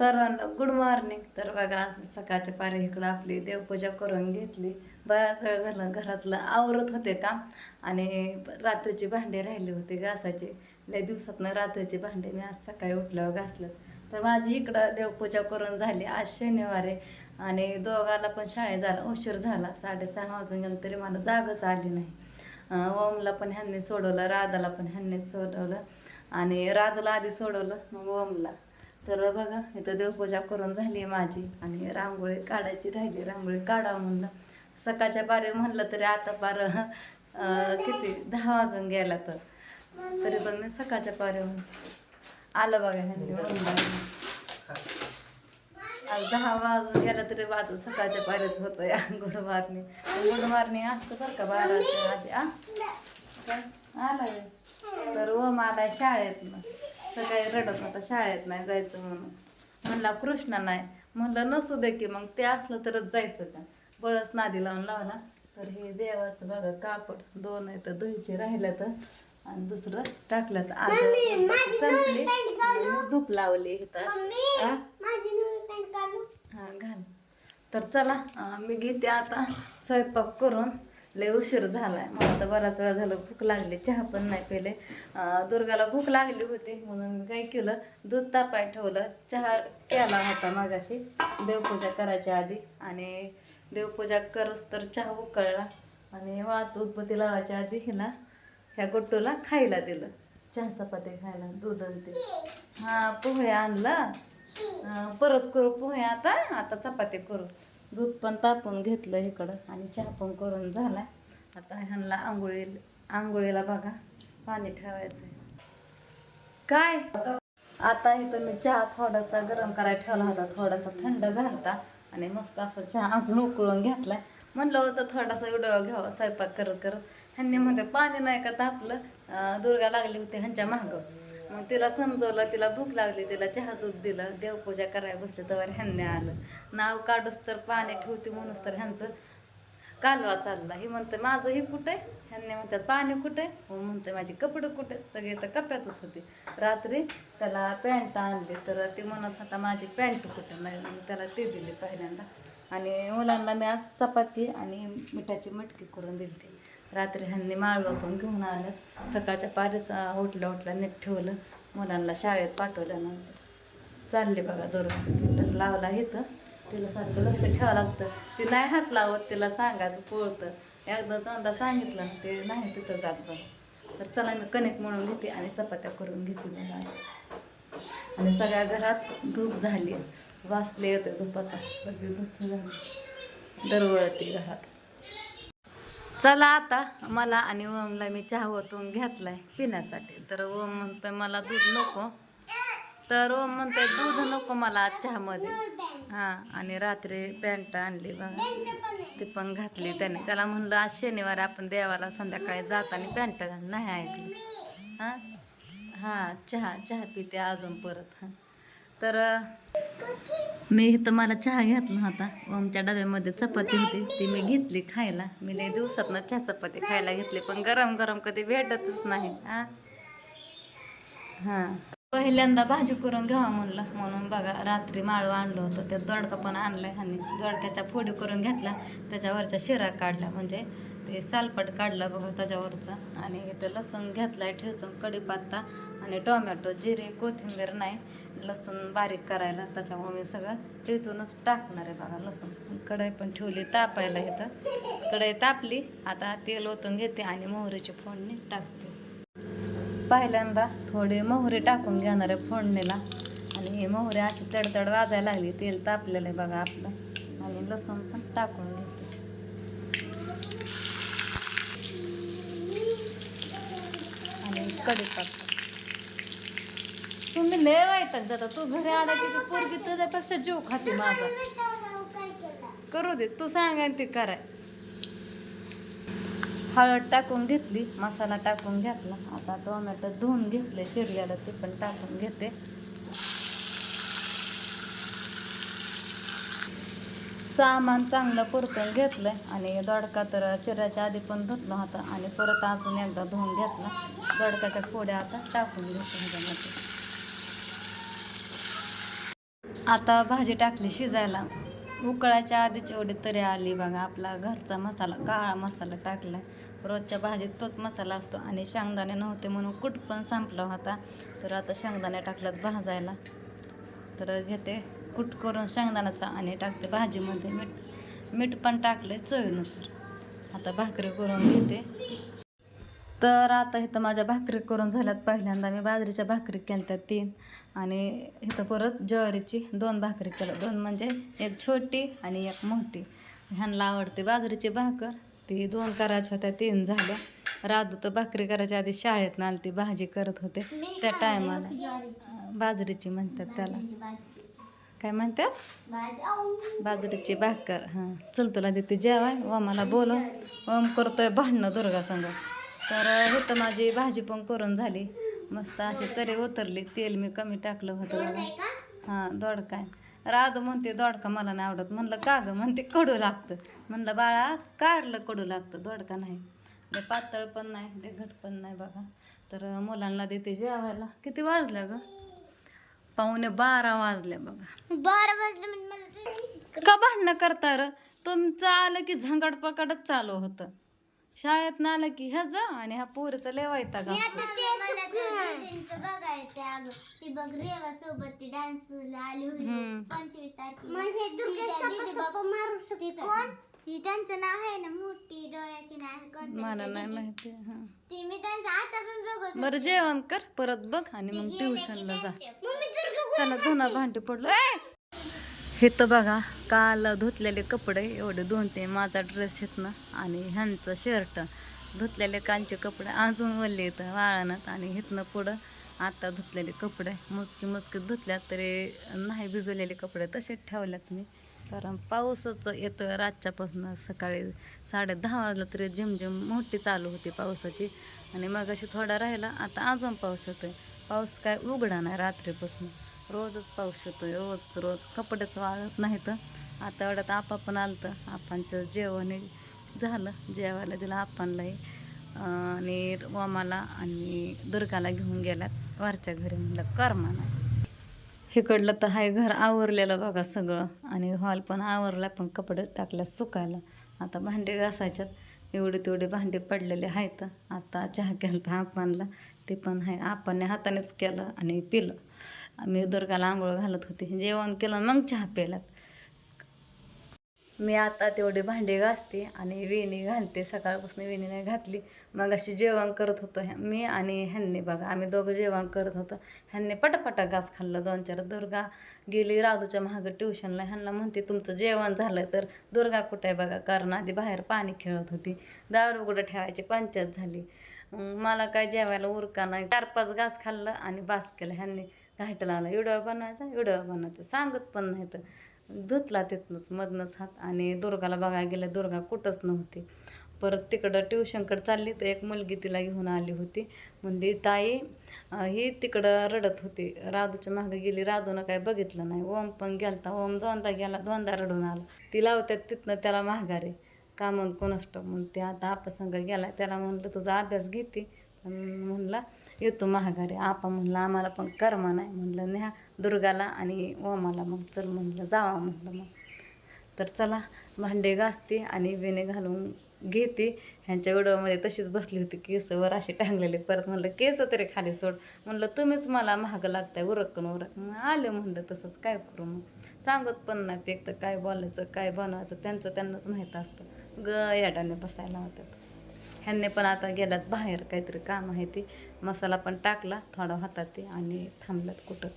सर्वांना good morning. तर बघा आज सकाळच्या पारी इकडं आपली देवपूजा करून घेतली. बराच वेळ झालं घरातलं आवरत होते काम आणि रात्रीची भांडे राहिले होते घासाचे लय दिवसातनं रात्रीची भांडे मी आज सकाळी उठल्यावर घासलं तर माझी इकडं देवपूजा करून झाली आज शनिवार आहे आणि दोघाला पण शाळेत झाला उशीर झाला. साडेसहा वाजून गेलं तरी मला जागच आली नाही. ओमला पण ह्यांनी सोडवलं राधाला पण ह्यांनी सोडवलं आणि राधाला आधी सोडवलं मग ओमला. तर बघा इथं देवपूजा करून झाली माझी. आणि रांगोळी काढायची राहिली रांगोळी काढावं म्हणलं. सकाळच्या पारी म्हणलं तरी आता पार किती? दहा वाजून गेला तर. तरी पण मी सकाळच्या पारे आलं बघा ह्यांनी आज दहा वाजून गेला तरी वाजून सकाळच्या पारेच होतो या गुड मारणी असतं बरं का बाराच्या आधी आ तर आला व्हय. तर ओम आलाय शाळेतनं. सकाळी रडत होता शाळेत नाही जायचं म्हणून. म्हणला कृष्णा नाही. म्हणलं नसू दे की मग ते असलं तरच जायचं का? बळच नादी लावून लावला. तर हे देवाचं बघा कापड दोन आहे तर दहीचे राहिलं तर आणि दुसरं टाकलं तर आज संपली. धूप लावली इथं? हा घाल. तर चला मी घेते आता स्वयंपाक करून. लय उशीर झालाय. मला तर बराच वेळा झालं भूक लागली चहा पण नाही पेले. दुर्गाला भूक लागली होती म्हणून मी काय केलं दूध तापाय ठेवलं. चहा केला होता मागाशी. देवपूजा करायच्या आधी आणि देवपूजा करस तर चहा उकळला आणि वात उत्पत्ती लावायच्या आधी हिला ह्या गुट्टूला खायला दिलं. चहा चपाती खायला दूध आणि ते. पोहे आणला. परत करू पोहे आता आता चपाती करू. दूध पण तापून घेतलं इकडं आणि चहा पण करून झालाय आता ह्यांना आंघोळी आंघोळीला बघा पाणी ठेवायचं काय? आता इथं मी चहा थोडासा गरम करायला ठेवला होता थोडासा थंड झाला आणि मस्त असा चहा अजून उकळून घेतलाय म्हणलं होतं थोडासा व्हिडिओ घ्यावा स्वयंपाक करत करत. ह्यांनी म्हणते पाणी नाही का तापलं दुर्गा लागली होती ह्यांच्या मागं. मग तिला समजवलं तिला भूक लागली तिला चहा दूध दिलं देवपूजा करायला बसले तर ह्यांनी आलं. नाव काढूस तर पाणी ठेवते म्हणूस तर ह्यांचं कालवा चालला. हे म्हणते माझं हे कुठे ह्यांनी म्हणतात पाणी कुठे हो म्हणते माझे कपडे कुठे सगळे तर कप्यातच होते. रात्री त्याला पॅन्ट आणली तर ती म्हणत होता माझी पॅन्ट कुठे नाही त्याला ते दिली पहिल्यांदा. आणि मुलांना मी आज चपाती आणि मिठाची मटकी करून दिली रात्री ह्यांनी माळवं पण घेऊन आलं. सकाळच्या पारीच उठल्या उठल्या नीट ठेवलं. मुलांना शाळेत पाठवल्यानंतर. चालले बघा दोन लावला इथं. तिला सारखं लक्ष ठेवावं लागतं. ती नाही हात लावत तिला सांगायचं पोळतं. एकदा दोनदा सांगितलं ते नाही तिथं जात बघा. तर चला मी कणिक म्हणून घेते आणि चपात्या करून घेते बघा. आणि सगळ्या घरात धूप झाली वाचले होते धुपाचा सगळी झाली. दरवळती घरात. चला आता मला आणि ओमला मी चहा ओतून घेतलाय पिण्यासाठी. तर ओम म्हणतोय मला दूध नको. तर ओम म्हणतोय दूध नको मला चहामध्ये. हां आणि रात्री पॅन्ट आणली बघा. ती पण घातली त्याने. त्याला म्हणलं आज शनिवार आपण देवाला संध्याकाळी जाताना पॅन्ट घाल. नाही ऐकलं. हां? हां चहा चहा पिते अजून परत. हां. तर मी इथं मला चहा घेतला होता. ओमच्या डब्यामध्ये चपाती होती. ती मी घेतली खायला. मी लई दिवसातनं चहा चपाती खायला घेतली पण गरम गरम कधी भेटतच नाही. हा हां. पहिल्यांदा भाजी करून घ्यावा म्हणलं. म्हणून बघा रात्री माळू आणलं होतं. त्यात दोडका पण आणलाय आणि दोडक्याच्या फोडी करून घेतला त्याच्यावरच्या शिरा काढला म्हणजे ते सालपट काढला बघा त्याच्यावरचा. आणि इथं लसूण घेतलाय ठेचून कढीपत्ता आणि टोमॅटो जिरे कोथिंबीर नाही. लसूण बारीक करायला त्याच्यामुळे मी सगळं ठेचूनच टाकणार आहे बघा लसूण. कढई पण ठेवली तापायला इथं. कढई तापली आता तेल ओतून घेते आणि मोहरीची फोडणी टाकते. पहिल्यांदा थोडी मोहरी टाकून घेणार आहे फोडणीला. आणि ही मोहरी अशी तडतड वाजायला लागली तेल तापलेलं आहे बघा आपलं. आणि लसूण पण टाकून घेते आणि कढीपत्ता तुम्ही लय वाईटच जाता तू घरी आला की ती पोरगी तुझ्यापेक्षा जीव खाते माझा. करू दे. तू सांग आणि ते कराय. हळद टाकून घेतली मसाला टाकून घेतला. आता टोमॅटो धुवून घेतले चिरल्याला ते पण टाकून घेते. सामान चांगलं परतून घेतलंय आणि दोडका तर चिराच्या आधी पण धुतला होता आणि परत अजून एकदा धुवून घेतला. दोडकाच्या फोड्या आता टाकून घेते ह्याच्यामध्ये. आता भाजी टाकली शिजायला. उकळाच्या आधीच एवढी तरी आली बघा आपला घरचा मसाला काळा मसाला टाकला. रोजच्या भाजीत तोच मसाला असतो आणि शेंगदाणे नव्हते म्हणून कुठ पण संपला होता. तर आता शेंगदाणे टाकलं भाजायला. तर घेते कुट करून शेंगदाण्याचा आणि टाकते भाजीमध्ये मीठ. मीठ पण टाकले चवीनुसार. आता भाकरी करून घेते. तर आता इथं माझ्या भाकरी करून झाल्यात पहिल्यांदा. मी बाजरीच्या भाकरी केल्या तीन. आणि इथं परत ज्वारीची दोन भाकरी केल्या. दोन म्हणजे एक छोटी आणि एक मोठी. ह्यांना आवडते बाजरीची भाकर. ती दोन करायच्या होत्या तीन झाल्या. राधू तर भाकरी करायच्या आधी शाळेत ना ती भाजी करत होते. त्या टायमाला. बाजरीची म्हणतात त्याला. काय म्हणतात? बाजरीची भाकर. हां. चल तुला देते जेवाय ओमाला बोलव. ओम करतोय भांडणं दुर्गा संग तर इथं माझी भाजी पण करून झाली. मस्त अशी तरी उतरली तेल मी कमी टाकलं होतं. हां दोडका. राधू म्हणते दोडका मला नाही आवडत. म्हणलं का गं? म्हणते कडू लागतं. म्हणलं बाळा कारलं कडू लागतं दोडका नाही. लय पातळ पण नाही लय घट पण नाही बघा. तर मुलांना देते जेवायला. किती वाजल्या ग? पावणे बारा वाजल्या बघा. बारा वाजले का भांडणं करता र? तुमचं आलं की झंगड पकडच चालू होतं. शाळेत आलं की ह्याच आणि ह्या पोरीचं लेवायता का बघायचं अगं. ती बघ रेवा सोबत ती डान्सला आली होती. हम्म. पंचवीस तारखेला. ती त्या दीदी बघ. ती कोण? ती त्यांचं नाव आहे ना मोठी डोळ्याची नाव मला नाही. माहिती हां. ती मी त्यांचं आता पण बघत बरं जेवण कर परत बघ आणि मग ट्युशनला जा. चला धुना भांडी पडलो. ए! हे तर बघा काल धुतलेले कपडे एवढे दोन ते माझा ड्रेस आहेत ना आणि ह्यांचं शर्ट धुतलेले कालचे कपडे अजून वल्ले येतं वाळणात आणि हिथनं पुढं आता धुतलेले कपडे. मोजकी मुचकी धुतल्यात तरी नाही भिजवलेले कपडे तसेच ठेवल्यात मी. कारण पाऊसच येतो रातच्यापासून सकाळी साडे दहा वाजला तरी झिमझिम मोठी चालू होती पावसाची. आणि मग अशी थोडा राहिला आता अजून पाऊस येतोय. पाऊस काय उघडा नाही रात्रीपासून. रोजच पाऊस येतोय रोज रोज कपडेच वाळत नाहीत. आता एवढ्यात आपा पण आलतं. आपांचं जेवण झालं. जेवायला दिलं आपांलाही. आणि वामाला आणि दुर्गाला घेऊन गेल्यात. वरच्या घरी म्हणलं कर म्हणा. इकडलं तर हाय घर आवरलेलं बघा सगळं. आणि हॉल पण आवरला पण कपडे टाकल्या सुकायला. आता भांडे घासायच्यात. एवढे तेवढे भांडे पडलेले आहेत. आता चहा केला तर आपणला ते पण आहे आपण हातानेच केलं आणि पिलं. आम्ही दुर्गाला आंघोळ घालत होते. जेवण केलं मग चहा प्यायलात मी आता तेवढे भांडे घासते आणि वेणी घालते. सकाळपासून वेणी नाही घातली. मग अशी जेवण करत होतो मी आणि ह्यांनी बघा आम्ही दोघं जेवण करत होतो. ह्यांनी पटापटा घास खाल्लं दोन चार दुर्गा गेली राधूच्या मागं ट्युशनला. ह्यांना म्हणते तुमचं जेवण झालं तर दुर्गा कुठे आहे बघा? कारण आधी बाहेर पाणी खेळत होती. दारू उघडं ठेवायची? पंचायत झाली. मला काय जेवायला उरका नाही. चार पाच घास खाल्लं आणि बास केलं ह्यांनी. घाटला आला व्हिडिओ बनवायचा? व्हिडिओ बनवायचा? सांगत पण नाही तर धुतला तिथनंच मधनंच हात. आणि दुर्गाला बघायला गेलं दुर्गा कुठंच नव्हती. परत तिकडं ट्युशनकडे चालली तर एक मुलगी तिला घेऊन आली होती. म्हणली ताई ही तिकडं रडत होती. राधूच्या मागे गेली. राधूनं काय बघितलं नाही. ओम पण गेलता. ओम दोनदा गेला दोनदा रडून आला. ती लावतात तिथनं त्याला माघारे. का मग कोणाष्ट? म्हणून ते आता आपसंग गेला त्याला म्हणलं तुझा अभ्यास घेते. पण म्हणला येतो महागारी आपा म्हणलं आम्हाला पण कर्म नाही. म्हणलं न्या दुर्गाला आणि ओमाला मग चल म्हणलं जावा म्हणलं मग. तर चला भांडे घासते आणि विणे घालून घेते. ह्यांच्या व्हिडिओमध्ये तशीच बसली होती केसवर वर टांगलेले. परत म्हणलं केस तरी खाली सोड. म्हणलं तुम्हीच मला महाग लागताय उरकून उरक. मग आले म्हणलं तसंच काय करू मग? सांगत पण नाही ते एक तर काय बोलायचं काय बनवायचं त्यांचं त्यांनाच माहीत असतं. ग याडाने बसायला होतात ह्यांनी पण आता गेल्यात बाहेर काहीतरी काम आहे ते. मसाला पण टाकला थोडा हातात ते आणि थांबल्यात कुठं.